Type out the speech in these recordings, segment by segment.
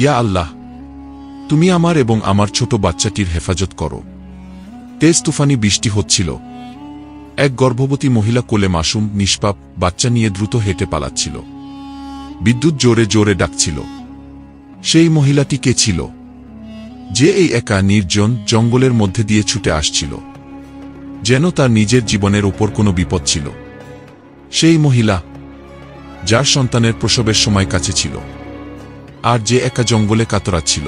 ইয়া আল্লাহ, তুমি আমার এবং আমার ছোট বাচ্চাটির হেফাজত করো। তেজ তুফানি বৃষ্টি হচ্ছিল। এক গর্ভবতী মহিলা কোলে মাসুম, নিষ্পাপ, বাচ্চা নিয়ে দ্রুত হেঁটে পালাচ্ছিল। বিদ্যুৎ জোরে জোরে ডাকছিল। সেই মহিলাটি কে ছিল? যে এই একা, নির্জন, জঙ্গলের মধ্যে দিয়ে ছুটে আসছিল। যেন তার নিজের জীবনের ওপর কোনো বিপদ ছিল। সেই মহিলা, যার সন্তানের প্রসবের সময় কাছে ছিল। আর যে একা জঙ্গলে কাতরাচ্ছিল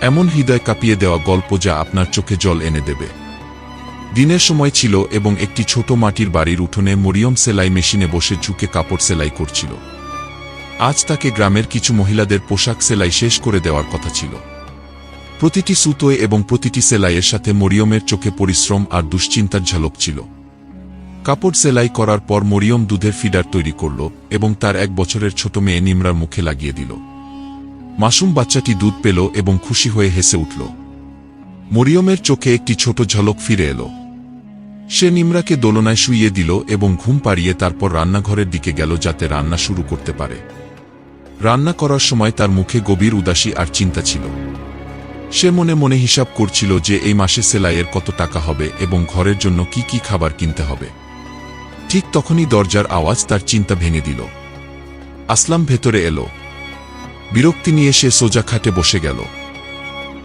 এমন হৃদয় কাঁপিয়ে দেওয়া গল্প যা আপনার চোখে জল এনে দেবে। দিনের সময় ছিল এবং একটি ছোট মাটির বাড়ির উঠোনে মরিয়ম সেলাই মেশিনে বসে ঝুঁকে কাপড় সেলাই করছিল। আজ তাকে গ্রামের কিছু মহিলাদের পোশাক সেলাই শেষ করে দেওয়ার কথা ছিল। প্রতিটি সুতোয় এবং প্রতিটি সেলাইয়ের সাথে মরিয়মের চোখে পরিশ্রম আর দুশ্চিন্তার ঝলক ছিল। কাপড় সেলাই করার পর মরিয়ম দুধের ফিডার তৈরি করল এবং তার এক বছরের ছোট মেয়ে নিমরার মুখে লাগিয়ে দিল। মাসুম বাচ্চাটি দুধ পেল এবং খুশি হয়ে হেসে উঠল। মরিয়মের চোখে একটি ছোট ঝলক ফিরে এলো। সে নিমরাকে দোলনায় শুইয়ে দিল এবং ঘুম পাড়িয়ে তারপর রান্নাঘরের দিকে গেল যাতে রান্না শুরু করতে পারে। রান্না করার সময় তার মুখে গভীর উদাসী আর চিন্তা ছিল। সে মনে মনে হিসাব করছিল যে এই মাসে সেলাইয়ের কত টাকা হবে এবং ঘরের জন্য কি কি খাবার কিনতে হবে। ঠিক তখনই দরজার আওয়াজ তার চিন্তা ভেঙে দিল। আসলাম ভেতরে এলো। বিরক্তি নিয়ে সে সোজা খাটে বসে গেল।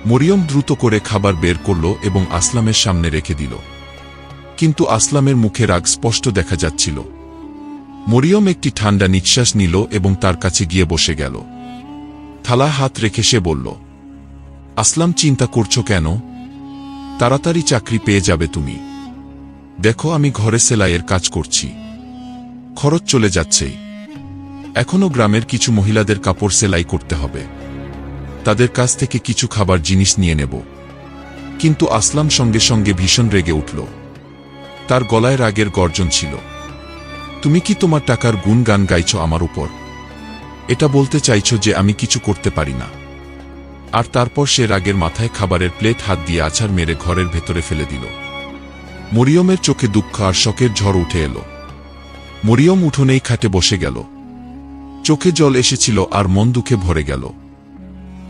মরিয়ম দ্রুত করে খাবার বের করল এবং আসলামের সামনে রেখে দিল। কিন্তু আসলামের মুখে রাগ স্পষ্ট দেখা যাচ্ছিল। মরিয়ম একটি ঠান্ডা নিঃশ্বাস নিল এবং তার কাছে গিয়ে বসে গেল। থালা হাত রেখে সে বলল, আসলাম, চিন্তা করছ কেন? তাড়াতাড়ি চাকরি পেয়ে যাবে তুমি। দেখো, আমি ঘরে সেলাইয়ের কাজ করছি। খরচ চলে যাচ্ছেই এখনও গ্রামের কিছু মহিলাদের কাপড় সেলাই করতে হবে। তাদের কাছ থেকে কিছু খাবার জিনিস নিয়ে নেব। কিন্তু আসলাম সঙ্গে সঙ্গে ভীষণ রেগে উঠল। তার গলায় রাগের গর্জন ছিল। তুমি কি তোমার টাকার গুণ গান গাইছ আমার উপর? এটা বলতে চাইছ যে আমি কিছু করতে পারি না। আর তারপর সে রাগের মাথায় খাবারের প্লেট হাত দিয়ে আছাড় মেরে ঘরের ভেতরে ফেলে দিল। মরিয়মের চোখে দুঃখ আর শকের ঝড় উঠে এলো। মরিয়ম উঠোনেই খাটে বসে গেল। চোখে জল এসেছিল আর মন দুঃখে ভরে গেল।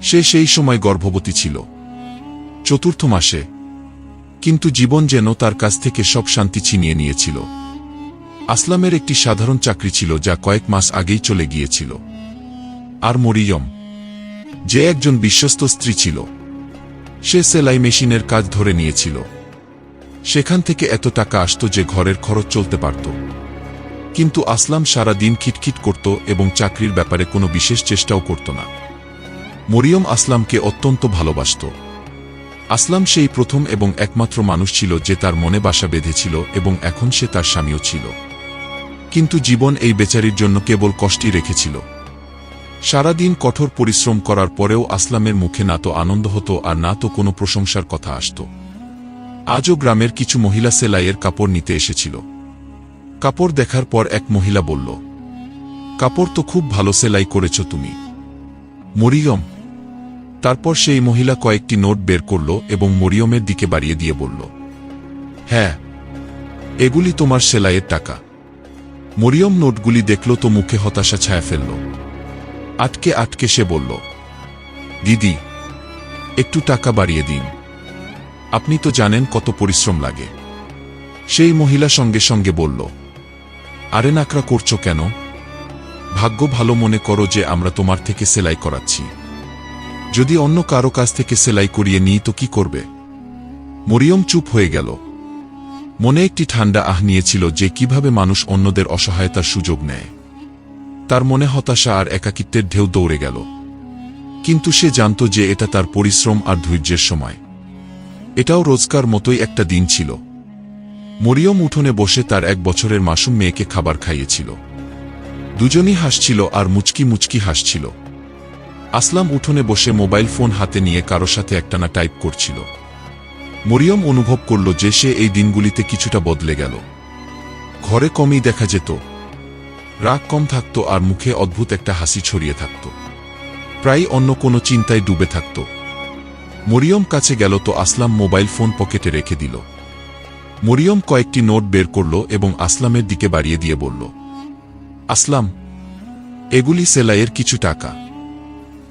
সে সেই সময় গর্ভবতী ছিল। চতুর্থ মাসে। কিন্তু জীবন যেন তার কাছ থেকে সব শান্তি ছিনিয়ে নিয়েছিল। আসলামের একটি সাধারণ চাকরি ছিল যা কয়েক মাস আগেই চলে গিয়েছিল। আর মরিয়ম, যে একজন বিশ্বস্ত স্ত্রী ছিল, সে সেলাই মেশিনের কাজ ধরে নিয়েছিল। সেখান থেকে এত টাকা আসত যে ঘরের খরচ চলতে পারত। কিন্তু আসলাম সারা দিন খিটখিট করত এবং চাকরির ব্যাপারে কোনো বিশেষ চেষ্টাও করত না। মরিয়ম আসলামকে অত্যন্ত ভালোবাসত। আসলাম সেই প্রথম এবং একমাত্র মানুষ ছিল যে তার মনে বাসা বেঁধেছিল এবং এখন সে তার স্বামীও ছিল। কিন্তু জীবন এই বেচারির জন্য কেবল কষ্টই রেখেছিল। সারাদিন কঠোর পরিশ্রম করার পরেও আসলামের মুখে না তো আনন্দ হতো আর না তো কোনো প্রশংসার কথা আসত। আজও গ্রামের কিছু মহিলা সেলাইয়ের কাপড় নিতে এসেছিল। কাপড় দেখার পর এক মহিলা বলল, কাপড় তো খুব ভালো সেলাই করেছ তুমি। মরিয়ম। তারপর সেই মহিলা কয়েকটি নোট বের করল এবং মরিয়মের দিকে বাড়িয়ে দিয়ে বলল হ্যাঁ এগুলি তোমার সেলাইয়ের টাকা। মরিয়ম নোটগুলি দেখল তো মুখে হতাশা ছায়া ফেলল। আটকে আটকে সে বলল, দিদি, একটু টাকা বাড়িয়ে দিন। আপনি তো জানেন কত পরিশ্রম লাগে। সেই মহিলা সঙ্গে সঙ্গে বলল আরে নাকড়া করছ কেন? ভাগ্য ভালো মনে করো যে আমরা তোমার থেকে সেলাই করাচ্ছি। যদি অন্য কারও কাছ থেকে সেলাই করিয়ে নিই তো কি করবে? মরিয়ম চুপ হয়ে গেল। মনে একটি ঠান্ডা আহ নিয়েছিল যে কীভাবে মানুষ অন্যদের অসহায়তার সুযোগ নেয়। তার মনে হতাশা আর একাকিত্বের ঢেউ দৌড়ে গেল। কিন্তু সে জানত যে এটা তার পরিশ্রম আর ধৈর্যের সময়। এটাও রোজকার মতোই একটা দিন ছিল। মরিয়ম উঠোনে বসে তার এক বছরের মাসুম মেয়েকে খাবার খাইয়েছিল। দুজনই হাসছিল আর মুচকি মুচকি হাসছিল। আসলাম উঠোনে বসে মোবাইল ফোন হাতে নিয়ে কারও সাথে একটানা টাইপ করছিল। মরিয়ম অনুভব করল যে সে এই দিনগুলিতে কিছুটা বদলে গেল। ঘরে কমই দেখা যেত। রাগ কম থাকত আর মুখে অদ্ভুত একটা হাসি ছড়িয়ে থাকত। প্রায় অন্য কোনো চিন্তায় ডুবে থাকত। মরিয়ম কাছে গেল তো আসলাম মোবাইল ফোন পকেটে রেখে দিল। মরিয়ম কয়েকটি নোট বের করল এবং আসলামের দিকে বাড়িয়ে দিয়ে বলল, আসলাম, এগুলি সেলাইয়ের কিছু টাকা।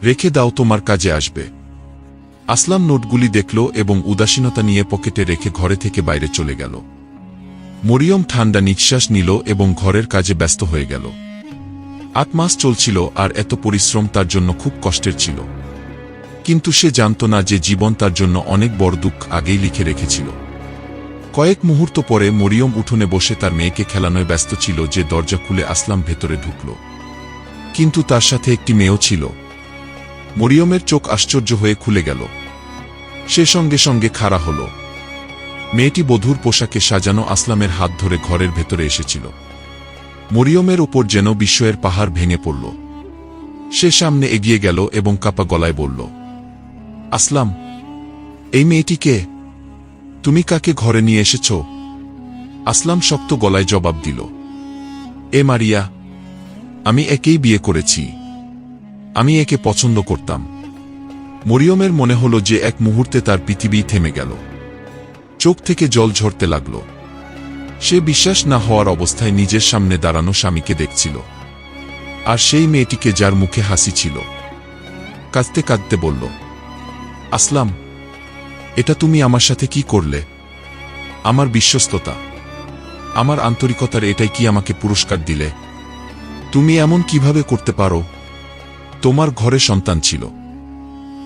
রেখে দাও, তোমার কাজে আসবে। আসলাম নোটগুলি দেখল এবং উদাসীনতা নিয়ে পকেটে রেখে ঘরে থেকে বাইরে চলে গেল। মরিয়ম ঠান্ডা নিঃশ্বাস নিল এবং ঘরের কাজে ব্যস্ত হয়ে গেল। আট মাস চলছিল আর এত পরিশ্রম তার জন্য খুব কষ্টের ছিল। কিন্তু সে জানত না যে জীবন তার জন্য অনেক বড় দুঃখ আগেই লিখে রেখেছিল। কয়েক মুহূর্ত পরে মরিয়ম উঠোনে বসে তার মেয়েকে খেলানোয় ব্যস্ত ছিল যে দরজা খুলে আসলাম ভেতরে ঢুকল। কিন্তু তার সাথে একটি মেয়েও ছিল। মরিয়মের চোখ আশ্চর্য হয়ে খুলে গেল। সে সঙ্গে সঙ্গে খাড়া হল। মেয়েটি বধূর পোশাকে সাজানো আসলামের হাত ধরে ঘরের ভেতরে এসেছিল। মরিয়মের ওপর যেন বিস্ময়ের পাহাড় ভেঙে পড়ল। সে সামনে এগিয়ে গেল এবং কাপা গলায় বলল, আসলাম। এই মেয়েটিকে তুমি কাকে ঘরে নিয়ে এসেছ? আসলাম শক্ত গলায় জবাব দিল। এ মারিয়া, আমি একেই বিয়ে করেছি। আমি একে পছন্দ করতাম। মরিয়মের মনে হল যে এক মুহূর্তে তার পৃথিবী থেমে গেল। চোখ থেকে জল ঝরতে লাগল। সে বিশ্বাস না হওয়ার অবস্থায় নিজের সামনে দাঁড়ানো স্বামীকে দেখছিল। আর সেই মেয়েটিকে যার মুখে হাসি ছিল। কাঁদতে কাঁদতে বলল, আসলাম এটা তুমি আমার সাথে কি করলে? আমার বিশ্বস্ততা। আমার আন্তরিকতার এটাই কি আমাকে পুরস্কার দিলে? তুমি এমন কীভাবে করতে পারো? তোমার ঘরে সন্তান ছিল।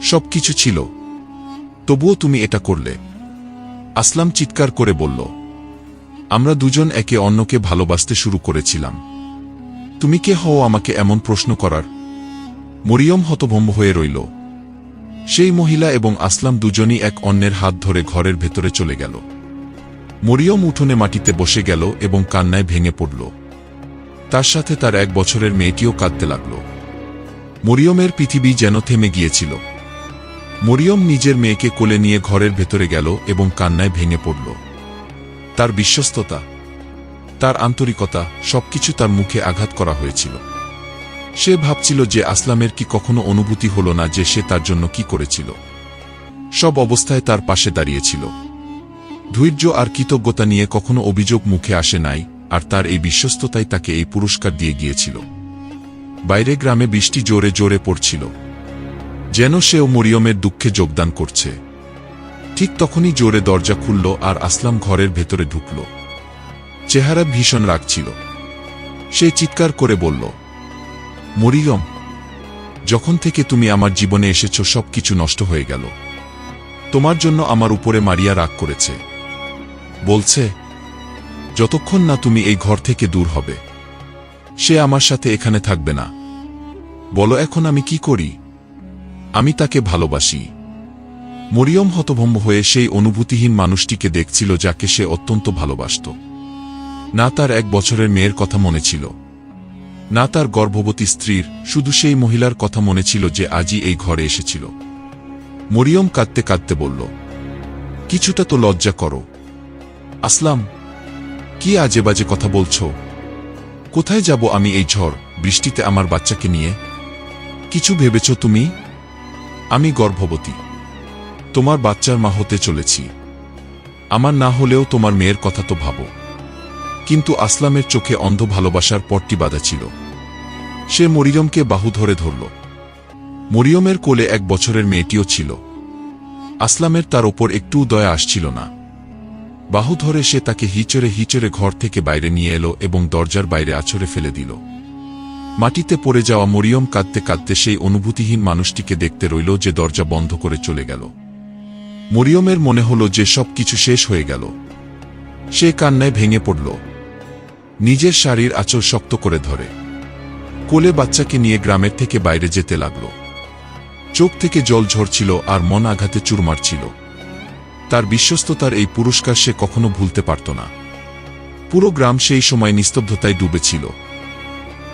সব কিছু ছিল। তবুও তুমি এটা করলে। আসলাম চিৎকার করে বলল, আমরা দুজন একে অন্যকে ভালোবাসতে শুরু করেছিলাম। তুমি কে হও আমাকে এমন প্রশ্ন করার? মরিয়ম হতভম্ব হয়ে রইল। সেই মহিলা এবং আসলাম দুজনই এক অন্যের হাত ধরে ঘরের ভেতরে চলে গেল। মরিয়ম উঠোনে মাটিতে বসে গেল এবং কান্নায় ভেঙে পড়ল। তার সাথে তার এক বছরের মেয়েটিও কাঁদতে লাগল। মরিয়মের পৃথিবী যেন থেমে গিয়েছিল। মরিয়ম নিজের মেয়েকে কোলে নিয়ে ঘরের ভেতরে গেল এবং কান্নায় ভেঙে পড়ল। তার বিশ্বস্ততা, তার আন্তরিকতা সবকিছু তার মুখে আঘাত করা হয়েছিল। সে ভাবছিল যে আসলামের কি কখনো অনুভূতি হল না যে সে তার জন্য কি করেছিল। সব অবস্থায় তার পাশে দাঁড়িয়েছিল। ধৈর্য আর কৃতজ্ঞতা নিয়ে কখনো অভিযোগ মুখে আসে নাই, আর তার এই বিশ্বস্ততাই তাকে এই পুরস্কার দিয়ে গিয়েছিল। বাইরে গ্রামে বৃষ্টি জোরে জোরে পড়ছিল। যেন সেও মরিয়মের দুঃখে যোগদান করছে। ঠিক তখনই জোরে দরজা খুলল আর আসলাম ঘরের ভেতরে ঢুকল। চেহারা ভীষণ রাগছিল। সে চিৎকার করে বলল মরিয়ম, যখন থেকে তুমি আমার জীবনে এসেছ সব কিছু নষ্ট হয়ে গেল। তোমার জন্য আমার উপরে মারিয়া রাগ করেছে। বলছে, যতক্ষণ না তুমি এই ঘর থেকে দূর হবে, সে আমার সাথে এখানে থাকবে না। বলো, এখন আমি কি করি? আমি তাকে ভালোবাসি। মরিয়ম হতভম্ব হয়ে সেই অনুভূতিহীন মানুষটিকে দেখছিল, যাকে সে অত্যন্ত ভালোবাসত। না তার এক বছরের মেয়ের কথা মনে ছিল। না তার গর্ভবতী স্ত্রীর, শুধু সেই মহিলার কথা মনে ছিল যে আজই এই ঘরে এসেছিল। মরিয়ম কাঁদতে কাঁদতে বলল, কিছুটা তো লজ্জা করো। আসলাম, কি আজে বাজে কথা বলছ? কোথায় যাব আমি এই ঝড়, বৃষ্টিতে আমার বাচ্চাকে নিয়ে? কিছু ভেবেছ তুমি? আমি গর্ভবতী। তোমার বাচ্চার মা হতে চলেছি। আমার না হলেও তোমার মেয়ের কথা তো ভাবো। কিন্তু আসলামের চোখে অন্ধ ভালোবাসার পট্টি বাঁধা ছিল। সে মরিয়মকে বাহু ধরে ধরল। মরিয়মের কোলে এক বছরের মেয়েটিও ছিল। আসলামের তার ওপর একটুও দয়া আসছিল না। বাহু ধরে সে তাকে হিচড়ে হিচড়ে ঘর থেকে বাইরে নিয়ে এলো এবং দরজার বাইরে আছড়ে ফেলে দিল। মাটিতে পড়ে যাওয়া মরিয়ম কাঁদতে কাঁদতে সেই অনুভূতিহীন মানুষটিকে দেখতে রইল যে দরজা বন্ধ করে চলে গেল। মরিয়মের মনে হল যে সব কিছু শেষ হয়ে গেল। সে কান্নায় ভেঙে পড়ল। নিজের শাড়ির আঁচল শক্ত করে ধরে। কোলে বাচ্চাকে নিয়ে গ্রামের থেকে বাইরে যেতে লাগল। চোখ থেকে জল ঝরছিল আর মন আঘাতে চুরমার ছিল। তার বিশ্বস্ততার এই পুরস্কার সে কখনো ভুলতে পারত না। পুরো গ্রাম সেই সময় নিস্তব্ধতায় ডুবেছিল।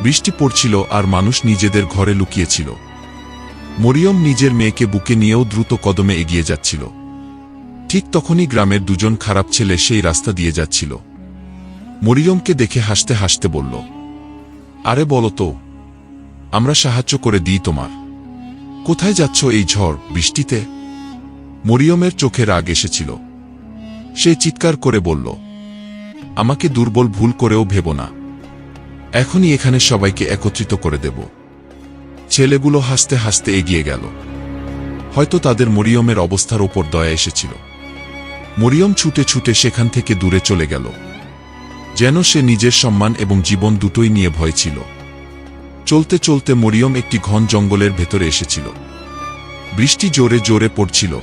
বৃষ্টি পড়ছিল আর মানুষ নিজেদের ঘরে লুকিয়েছিল। মরিয়ম নিজের মেয়েকে বুকে নিয়েও দ্রুত কদমে এগিয়ে যাচ্ছিল। ঠিক তখনই গ্রামের দুজন খারাপ ছেলে সেই রাস্তা দিয়ে যাচ্ছিল। মরিয়মকে দেখে হাসতে হাসতে বলল, আরে বলো তো, আমরা সাহায্য করে দিই তোমার। কোথায় যাচ্ছ এই ঝড় বৃষ্টিতে? মরিয়মের চোখে রাগ এসেছিল। সে চিৎকার করে বলল, আমাকে দুর্বল ভুল করেও ভেব না। এখনই এখানে সবাইকে একত্রিত করে দেব। ছেলেগুলো হাসতে হাসতে এগিয়ে গেল। হয়তো তাদের মরিয়মের অবস্থার ওপর দয়া এসেছিল। মরিয়ম ছুটে ছুটে সেখান থেকে দূরে চলে গেল। যেন সে নিজের সম্মান এবং জীবন দুটোই নিয়ে ভয় ছিল। চলতে চলতে মরিয়ম একটি ঘন জঙ্গলের ভেতরে এসেছিল। বৃষ্টি জোরে জোরে পড়ছিল।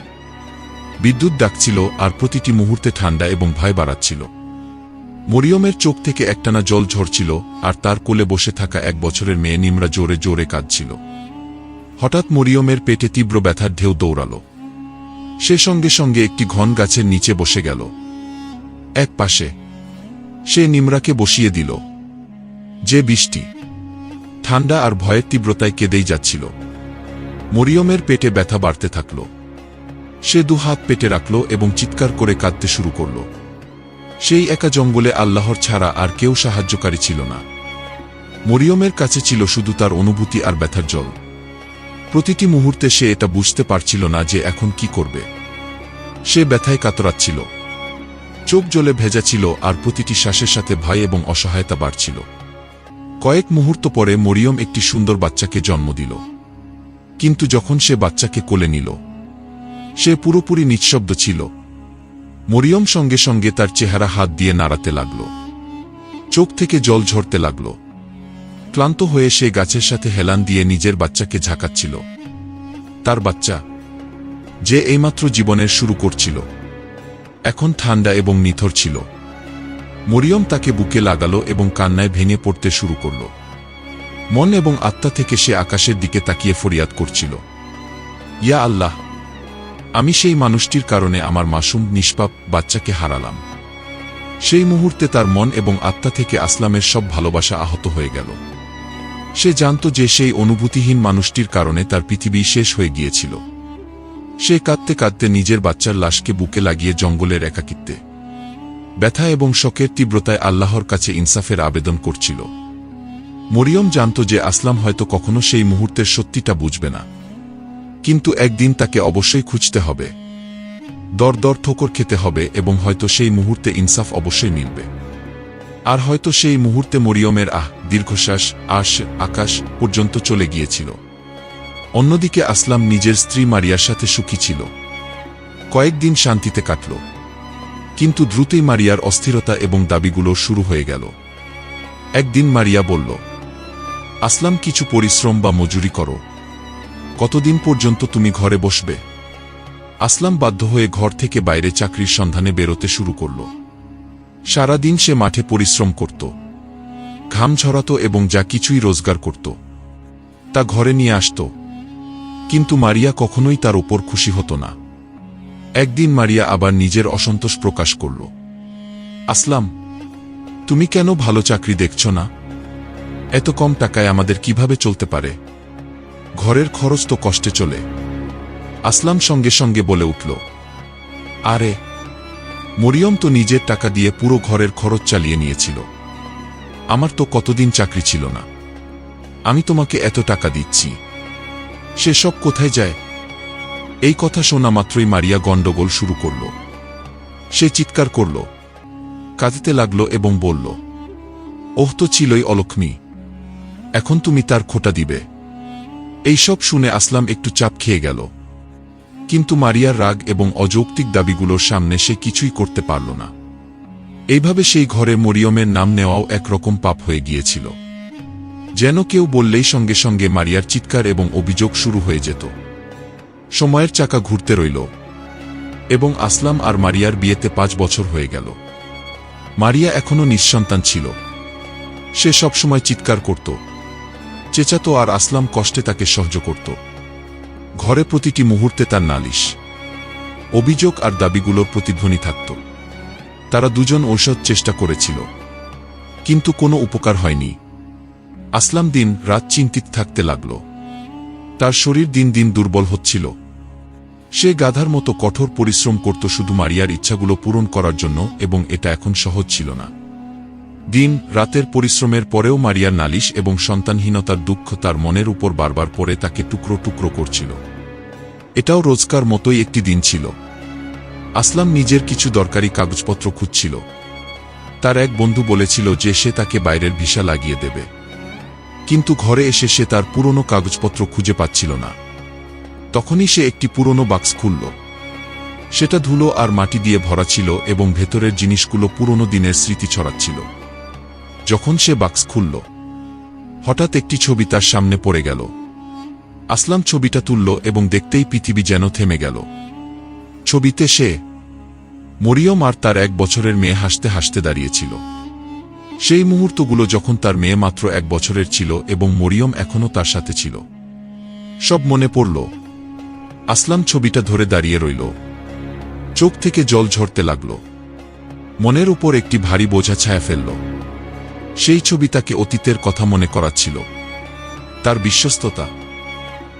বিদ্যুৎ ডাকছিল আর প্রতিটি মুহূর্তে ঠান্ডা এবং ভয় বাড়াচ্ছিল। মরিয়মের চোখ থেকে একটানা জল ঝরছিল আর তার কোলে বসে থাকা এক বছরের মেয়ে নিমরা জোরে জোরে কাঁদছিল। হঠাৎ মরিয়মের পেটে তীব্র ব্যথার ঢেউ দৌড়াল। সে সঙ্গে সঙ্গে একটি ঘন গাছের নিচে বসে গেল। এক পাশে সে নিমরাকে বসিয়ে দিল। যে বৃষ্টি ঠান্ডা আর ভয়ের তীব্রতায় কেঁদেই যাচ্ছিল। মরিয়মের পেটে ব্যথা বাড়তে থাকল। সে দু হাত পেটে রাখল এবং চিৎকার করে কাঁদতে শুরু করল। সেই একা জঙ্গলে আল্লাহর ছাড়া আর কেউ সাহায্যকারী ছিল না। মরিয়মের কাছে ছিল শুধু তার অনুভূতি আর ব্যথার জল। প্রতিটি মুহূর্তে সে এটা বুঝতে পারছিল না যে এখন কি করবে। সে ব্যথায় কাতরাচ্ছিল। চোখ জলে ভেজা ছিল আর প্রতিটি শ্বাসের সাথে ভয় এবং অসহায়তা বাড়ছিল। কয়েক মুহূর্ত পরে মরিয়ম একটি সুন্দর বাচ্চাকে জন্ম দিল। কিন্তু যখন সে বাচ্চাকে কোলে নিল, সে পুরোপুরি নিঃশব্দ ছিল। মরিয়ম সঙ্গে সঙ্গে তার চেহারা হাত দিয়ে নাড়াতে লাগল। চোখ থেকে জল ঝরতে লাগল। ক্লান্ত হয়ে সে গাছের সাথে হেলান দিয়ে নিজের বাচ্চাকে ঝাঁকাচ্ছিল। তার বাচ্চা, যে এইমাত্র জীবনের শুরু করছিল। এখন ঠান্ডা এবং নিথর ছিল। মরিয়ম তাকে বুকে লাগালো এবং কান্নায় ভেঙে পড়তে শুরু করল। মন এবং আত্মা থেকে সে আকাশের দিকে তাকিয়ে ফরিয়াদ করছিল। ইয়া আল্লাহ, আমি সেই মানুষটির কারণে আমার মাসুম, নিষ্পাপ বাচ্চাকে হারালাম। সেই মুহূর্তে তার মন এবং আত্মা থেকে আসলামের সব ভালোবাসা আহত হয়ে গেল। সে জানত যে সেই অনুভূতিহীন মানুষটির কারণে তার পৃথিবী শেষ হয়ে গিয়েছিল। সে কাঁদতে কাঁদতে নিজের বাচ্চার লাশকে বুকে লাগিয়ে জঙ্গলের একাকিত্বে। ব্যথা এবং শোকের তীব্রতায় আল্লাহর কাছে ইনসাফের আবেদন করছিল। মরিয়ম জানত যে আসলাম হয়তো কখনো সেই মুহূর্তের সত্যিটা বুঝবে না। কিন্তু একদিন তাকে অবশ্যই খুঁজতে হবে। দর দর ঠোকর খেতে হবে এবং হয়তো সেই মুহূর্তে ইনসাফ অবশ্যই মিলবে। আর হয়তো সেই মুহূর্তে মরিয়মের আহ, দীর্ঘশ্বাস, আশ, আকাশ পর্যন্ত চলে গিয়েছিল। অন্যদিকে আসলাম নিজের স্ত্রী মারিয়ার সাথে সুখী ছিল। কয়েকদিন শান্তিতে কাটল। কিন্তু দ্রুতই মারিয়ার অস্থিরতা এবং দাবিগুলো শুরু হয়ে গেল। একদিন মারিয়া বলল, আসলাম কিছু পরিশ্রম বা মজুরি করো। কতদিন পর্যন্ত তুমি ঘরে বসবে? আসলাম বাধ্য হয়ে ঘর থেকে বাইরে চাকরির সন্ধানে বেরোতে শুরু করল। সারাদিন সে মাঠে পরিশ্রম করত। ঘাম ঝরাত এবং যা কিছুই রোজগার করত। তা ঘরে নিয়ে আসত। কিন্তু মারিয়া কখনোই তার ওপর খুশি হতো না। একদিন মারিয়া আবার নিজের অসন্তোষ প্রকাশ করল। আসলাম, তুমি কেন ভালো চাকরি দেখছ না? এত কম টাকায় আমাদের কীভাবে চলতে পারে? ঘরের খরচ তো কষ্টে চলে। আসলাম সঙ্গে সঙ্গে বলে উঠল, আরে, মরিয়ম তো নিজের টাকা দিয়ে পুরো ঘরের খরচ চালিয়ে নিয়েছিল। আমার তো কতদিন চাকরি ছিল না। আমি তোমাকে এত টাকা দিচ্ছি। সে সব কোথায় যায়? এই কথা শোনা মাত্রই মারিয়া গণ্ডগোল শুরু করল। সে চিৎকার করল, কাঁদিতে লাগল এবং বলল, ওহ তো ছিলই অলক্ষ্মী এখন তুমি তার খোটা দিবে। এইসব শুনে আসলাম একটু চাপ খেয়ে গেল। কিন্তু মারিয়ার রাগ এবং অযৌক্তিক দাবিগুলোর সামনে সে কিছুই করতে পারল না। এইভাবে সেই ঘরে মরিয়মের নাম নেওয়াও একরকম পাপ হয়ে গিয়েছিল। যেন কেউ বললেই সঙ্গে সঙ্গে মারিয়ার চিৎকার এবং অভিযোগ শুরু হয়ে যেত। সময়ের চাকা ঘুরতে রইল এবং আসলাম আর মারিয়ার বিয়েতে পাঁচ বছর হয়ে গেল। মারিয়া এখনও নিঃসন্তান ছিল। সে সবসময় চিৎকার করত। চেঁচাতো আর আসলাম কষ্টে তাকে সহ্য করত। ঘরে প্রতিটি মুহূর্তে তার নালিশ, অভিযোগ আর দাবিগুলোর প্রতিধ্বনি থাকত। তারা দুজন ঔষধ চেষ্টা করেছিল, কিন্তু কোনো উপকার হয়নি। আসলাম দিন রাত চিন্তিত থাকতে লাগল। তার শরীর দিন দিন দুর্বল হচ্ছিল। সে গাধার মতো কঠোর পরিশ্রম করত শুধু মারিয়ার ইচ্ছাগুলো পূরণ করার জন্য এবং এটা এখন সহজ ছিল না। দিন রাতের পরিশ্রমের পরেও মারিয়ার নালিশ এবং সন্তানহীনতার দুঃখ তার মনের উপর বারবার পরে তাকে টুকরো টুকরো করছিল। এটাও রোজকার মতোই একটি দিন ছিল। আসলাম নিজের কিছু দরকারি কাগজপত্র খুঁজছিল। তার এক বন্ধু বলেছিল যে সে তাকে বাইরের ভিসা লাগিয়ে দেবে। কিন্তু ঘরে এসে সে তার পুরনো কাগজপত্র খুঁজে পাচ্ছিল না। তখনই সে একটি পুরনো বাক্স খুলল। সেটা ধুলো আর মাটি দিয়ে ভরা ছিল এবং ভেতরের জিনিসগুলো পুরনো দিনের স্মৃতি ছড়াচ্ছিল। যখন সে বাক্স খুলল, হঠাৎ একটি ছবি তার সামনে পড়ে গেল। আসলাম ছবিটা তুলল এবং দেখতেই পৃথিবী যেন থেমে গেল। ছবিতে সে মরিয়ম আর তার এক বছরের মেয়ে হাসতে হাসতে দাঁড়িয়েছিল। সেই মুহূর্তগুলো যখন তার মেয়ে মাত্র এক বছরের ছিল এবং মরিয়ম এখনও তার সাথে ছিল। সব মনে পড়ল। আসলাম ছবিটা ধরে দাঁড়িয়ে রইল। চোখ থেকে জল ঝরতে লাগল। মনের উপর একটি ভারী বোঝা ছায়া ফেলল। সেই ছবি তাকে অতীতের কথা মনে করাচ্ছিল। তার বিশ্বস্ততা,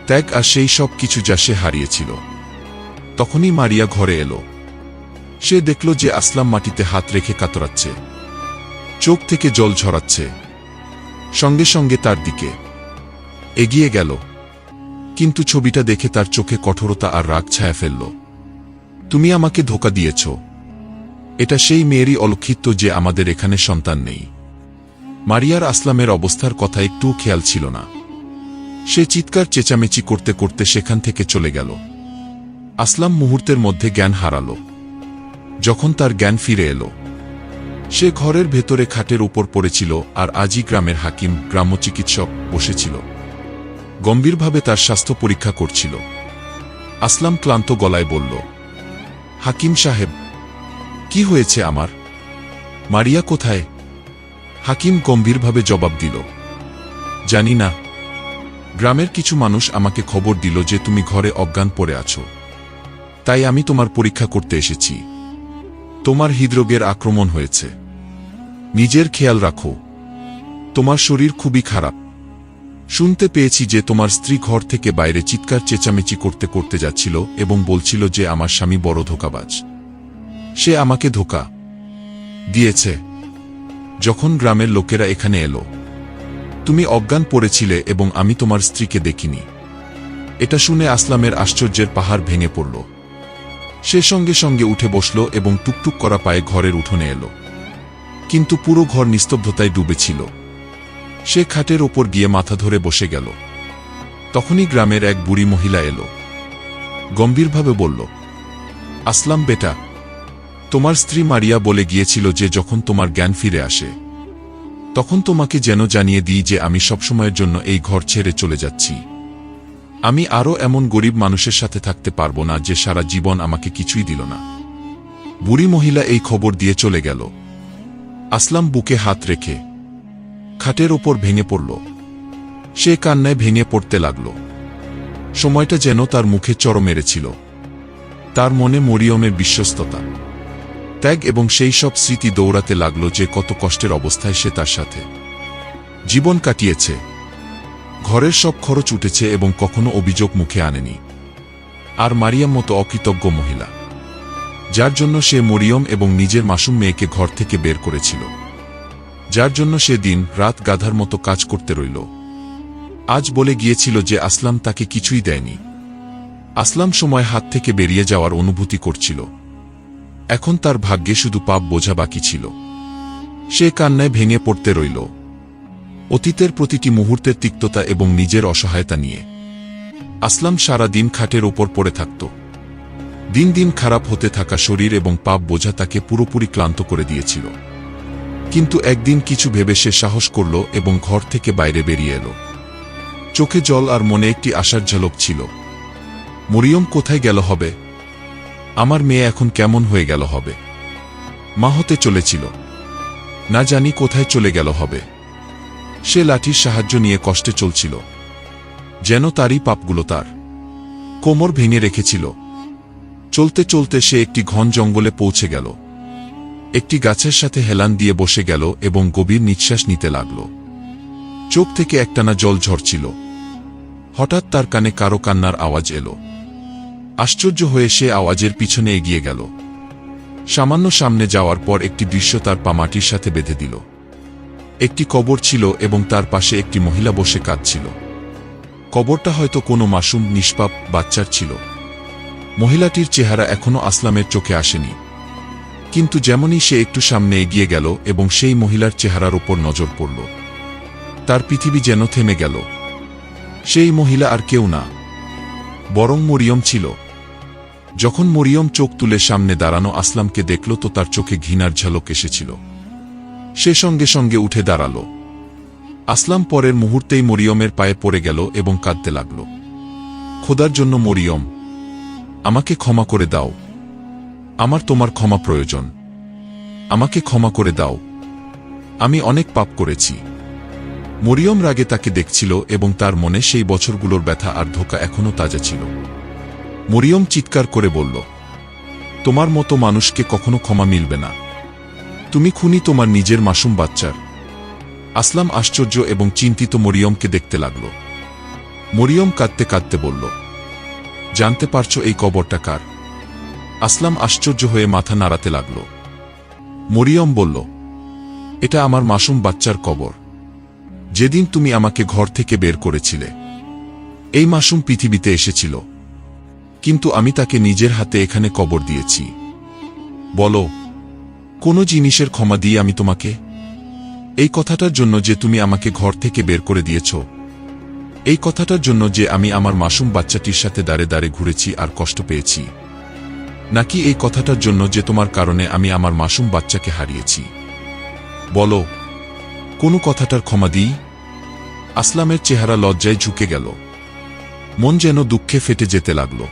ত্যাগ আর সেই সব কিছু যা সে হারিয়েছিল। তখনই মারিয়া ঘরে এলো। সে দেখল যে আসলাম মাটিতে হাত রেখে কাতরাচ্ছে। চোখ থেকে জল ঝরাচ্ছে। সঙ্গে সঙ্গে তার দিকে। এগিয়ে গেল। কিন্তু ছবিটা দেখে তার চোখে কঠোরতা আর রাগ ছায়া ফেলল। তুমি আমাকে ধোকা দিয়েছ। এটা সেই মেয়েরই অলক্ষিত যে আমাদের এখানে সন্তান নেই। মারিয়ার আসলামের অবস্থার কথা একটুও খেয়াল ছিল না। সে চিৎকার চেঁচামেচি করতে করতে সেখান থেকে চলে গেল। আসলাম মুহূর্তের মধ্যে জ্ঞান হারালো। যখন তার জ্ঞান ফিরে এলো। সে ঘরের ভেতরে খাটের উপর পড়েছিল আর আজই গ্রামের হাকিম গ্রাম্য চিকিৎসক বসেছিল। গম্ভীরভাবে তার স্বাস্থ্য পরীক্ষা করছিল। আসলাম ক্লান্ত গলায় বলল, হাকিম সাহেব, কি হয়েছে আমার? মারিয়া কোথায়? হাকিম গম্ভীরভাবে জবাব দিল, জানি না। গ্রামের কিছু মানুষ আমাকে খবর দিল যে তুমি ঘরে অজ্ঞান পড়ে আছো। তাই আমি তোমার পরীক্ষা করতে এসেছি। তোমার হৃদরোগের আক্রমণ হয়েছে। নিজের খেয়াল রাখো। তোমার শরীর খুবই খারাপ। শুনতে পেয়েছি যে তোমার স্ত্রী ঘর থেকে বাইরে চিৎকার চেঁচামেচি করতে করতে যাচ্ছিল এবং বলছিল যে আমার স্বামী বড় ধোকাবাজ। সে আমাকে ধোকা দিয়েছে। যখন গ্রামের লোকেরা এখানে এলো। তুমি অজ্ঞান পড়েছিলে এবং আমি তোমার স্ত্রীকে দেখিনি। এটা শুনে আসলামের আশ্চর্যের পাহাড় ভেঙে পড়ল। সে সঙ্গে সঙ্গে উঠে বসল এবং টুকটুক করা পায়ে ঘরের উঠোনে এলো। কিন্তু পুরো ঘর নিস্তব্ধতায় ডুবেছিল। সে খাটের ওপর গিয়ে মাথা ধরে বসে গেল। তখনই গ্রামের এক বুড়ি মহিলা এলো। গম্ভীরভাবে বলল, আসলাম বেটা, তোমার স্ত্রী মারিয়া বলে গিয়েছিল যে যখন তোমার জ্ঞান ফিরে আসে, তখন তোমাকে যেন জানিয়ে দিই যে আমি সবসময়ের জন্য এই ঘর ছেড়ে চলে যাচ্ছি। আমি আরও এমন গরিব মানুষের সাথে থাকতে পারব না যে সারা জীবন আমাকে কিছুই দিল না। বুড়ি মহিলা এই খবর দিয়ে চলে গেল। আসলাম বুকে হাত রেখে। খাটের ওপর ভেঙে পড়ল। সে কান্নায় ভেঙে পড়তে লাগল। সময়টা যেন তার মুখে চড় মেরেছিল। তার মনে মরিয়মের বিশ্বস্ততা। ত্যাগ এবং সেই সব স্মৃতি দৌড়াতে লাগল যে কত কষ্টের অবস্থায় সে তার সাথে। জীবন কাটিয়েছে। ঘরের সব খরচ উঠেছে এবং কখনো অভিযোগ মুখে আনেনি। আর মারিয়াম মতো অকৃতজ্ঞ মহিলা, যার জন্য সে মরিয়ম এবং নিজের মাসুম মেয়েকে ঘর থেকে বের করেছিল। যার জন্য সে দিন রাত গাধার মতো কাজ করতে রইল। আজ বলে গিয়েছিল যে আসলাম তাকে কিছুই দেয়নি। আসলাম সময় হাত থেকে বেরিয়ে যাওয়ার অনুভূতি করছিল। এখন তার ভাগ্যে শুধু পাপ বোঝা বাকি ছিল। সে কান্নায় ভেঙে পড়তে রইল। অতীতের প্রতিটি মুহূর্তের তিক্ততা এবং নিজের অসহায়তা নিয়ে। আসলাম সারা দিন খাটের ওপর পড়ে থাকত। দিন দিন খারাপ হতে থাকা শরীর এবং পাপ বোঝা তাকে পুরোপুরি ক্লান্ত করে দিয়েছিল। কিন্তু একদিন কিছু ভেবে সে সাহস করল এবং ঘর থেকে বাইরে বেরিয়ে এলো। চোখে জল আর মনে একটি আশার ঝলক ছিল। মরিয়ম কোথায় গেল হবে? আমার মেয়ে এখন কেমন হয়ে গেল হবে? মা হতে চলেছিল। না জানি কোথায় চলে গেল হবে। সে লাঠির সাহায্য নিয়ে কষ্টে চলছিল। যেন তারই পাপগুলো তার। কোমর ভেঙে রেখেছিল। চলতে চলতে সে একটি ঘন জঙ্গলে পৌঁছে গেল। একটি গাছের সাথে হেলান দিয়ে বসে গেল এবং গভীর নিঃশ্বাস নিতে লাগল। চোখ থেকে একটানা জল ঝরছিল। হঠাৎ তার কানে কারও কান্নার আওয়াজ এলো। আশ্চর্য হয়ে সে আওয়াজের পিছনে এগিয়ে গেল। সামান্য সামনে যাওয়ার পর একটি দৃশ্য তার পা মাটির সাথে বেঁধে দিল। একটি কবর ছিল এবং তার পাশে একটি মহিলা বসে কাঁদছিল। কবরটা হয়তো কোনো মাসুম, নিষ্পাপ বাচ্চার ছিল। মহিলাটির চেহারা এখনও আসলামের চোখে আসেনি। কিন্তু যেমনই সে একটু সামনে এগিয়ে গেল এবং সেই মহিলার চেহারার উপর নজর পড়ল। তার পৃথিবী যেন থেমে গেল। সেই মহিলা আর কেউ না। বরং মরিয়ম ছিল। যখন মরিয়ম চোখ তুলে সামনে দাঁড়ানো আসলামকে দেখল তো তার চোখে ঘৃণার ঝলক এসেছিল। সে সঙ্গে সঙ্গে উঠে দাঁড়াল। আসলাম পরের মুহূর্তেই মরিয়মের পায়ে পড়ে গেল এবং কাঁদতে লাগল। খোদার জন্য মরিয়ম, আমাকে ক্ষমা করে দাও। আমার তোমার ক্ষমা প্রয়োজন। আমাকে ক্ষমা করে দাও। আমি অনেক পাপ করেছি। মরিয়ম রাগে তাকে দেখছিল এবং তার মনে সেই বছরগুলোর ব্যথা আর ধোকা এখনও তাজা ছিল। মরিয়ম চিৎকার করে বলল, তোমার মতো মানুষকে কখনো ক্ষমা মিলবে না। তুমি খুনি তোমার নিজের মাসুম বাচ্চার। আসলাম আশ্চর্য এবং চিন্তিত মরিয়মকে দেখতে লাগল। মরিয়ম কাঁদতে কাঁদতে বলল, জানতে পারছ এই কবরটা কার? আসলাম আশ্চর্য হয়ে মাথা নাড়াতে লাগল। মরিয়ম বলল, এটা আমার মাসুম বাচ্চার কবর। যেদিন তুমি আমাকে ঘর থেকে বের করেছিলে, এই মাসুম পৃথিবীতে এসেছিল। কিন্তু আমি তাকে নিজের হাতে এখানে কবর দিয়েছি। বলো কোনো জিনিসের ক্ষমা দিয়ে আমি তোমাকে এই কথাটার জন্য যে তুমি আমাকে ঘর থেকে বের করে দিয়েছ। এই কথাটার জন্য যে আমি আমার মাসুম বাচ্চাটির সাথে দাঁড়ে দাঁড়ে ঘুরেছি আর কষ্ট পেয়েছি। নাকি এই কথাটার জন্য যে তোমার কারণে আমি আমার মাসুম বাচ্চাকে হারিয়েছি। বলো, কোনো কথাটার ক্ষমা দিই? আসলামের চেহারা লজ্জায় ঝুঁকে গেল। মন যেন দুঃখে ফেটে যেতে লাগল।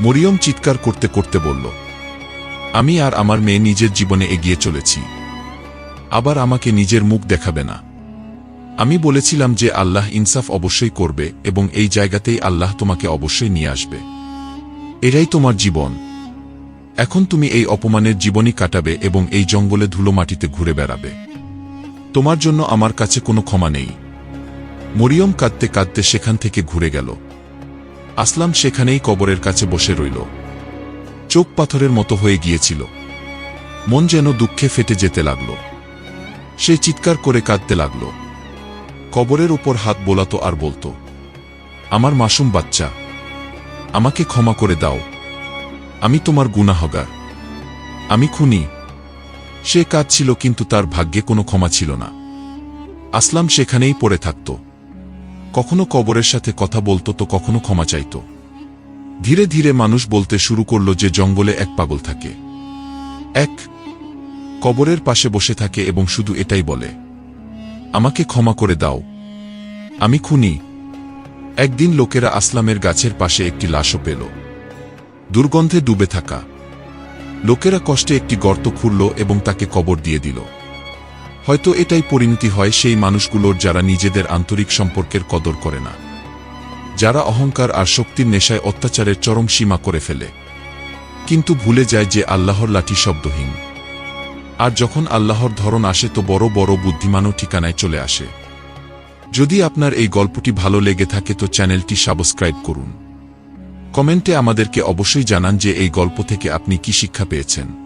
মরিয়ম চিৎকার করতে করতে বলল আমি আর আমার মেয়ে নিজের জীবনে এগিয়ে চলেছি। আবার আমাকে নিজের মুখ দেখাবে না। আমি বলেছিলাম যে আল্লাহ ইনসাফ অবশ্যই করবে এবং এই জায়গাতেই আল্লাহ তোমাকে অবশ্যই নিয়ে আসবে। এরাই তোমার জীবন। এখন তুমি এই অপমানের জীবনই কাটাবে এবং এই জঙ্গলে ধুলো মাটিতে ঘুরে বেড়াবে। তোমার জন্য আমার কাছে কোনো ক্ষমা নেই। মরিয়ম কাঁদতে কাঁদতে সেখান থেকে ঘুরে গেল। আসলাম সেখানেই কবরের কাছে বসে রইল। চোখ পাথরের মতো হয়ে গিয়েছিল। মন যেন দুঃখে ফেটে যেতে লাগল। সে চিৎকার করে কাঁদতে লাগল। কবরের উপর হাত বোলাতো আর বলতো, আমার মাসুম বাচ্চা, আমাকে ক্ষমা করে দাও। আমি তোমার গুনাহগার। আমি খুনি। সে কাঁদছিল কিন্তু তার ভাগ্যে কোনো ক্ষমা ছিল না। আসলাম সেখানেই পড়ে থাকত। কখনো কবরের সাথে কথা বলতো তো কখনো ক্ষমা চাইত। ধীরে ধীরে মানুষ বলতে শুরু করল যে জঙ্গলে এক পাগল থাকে। এক, কবরের পাশে বসে থাকে এবং শুধু এটাই বলে, আমাকে ক্ষমা করে দাও। আমি খুনি। একদিন লোকেরা আসলামের গাছের পাশে একটি লাশও পেল। দুর্গন্ধে ডুবে থাকা। লোকেরা কষ্টে একটি গর্ত খুঁড়ল এবং তাকে কবর দিয়ে দিল। হয়তো এটাই পরিণতি হয় সেই মানুষগুলোর যারা নিজেদের আন্তরিক সম্পর্কের কদর করে না। যারা অহংকার আর শক্তির নেশায় অত্যাচারের চরম সীমা করে ফেলে। কিন্তু ভুলে যায় যে আল্লাহর লাঠি শব্দহীন। আর যখন আল্লাহর ধরন আসে তো বড় বড় বুদ্ধিমানও ঠিকানায় চলে আসে। যদি আপনার এই গল্পটি ভালো লেগে থাকে তো চ্যানেলটি সাবস্ক্রাইব করুন। কমেন্টে আমাদেরকে অবশ্যই জানান যে এই গল্প থেকে আপনি কি শিক্ষা পেয়েছেন।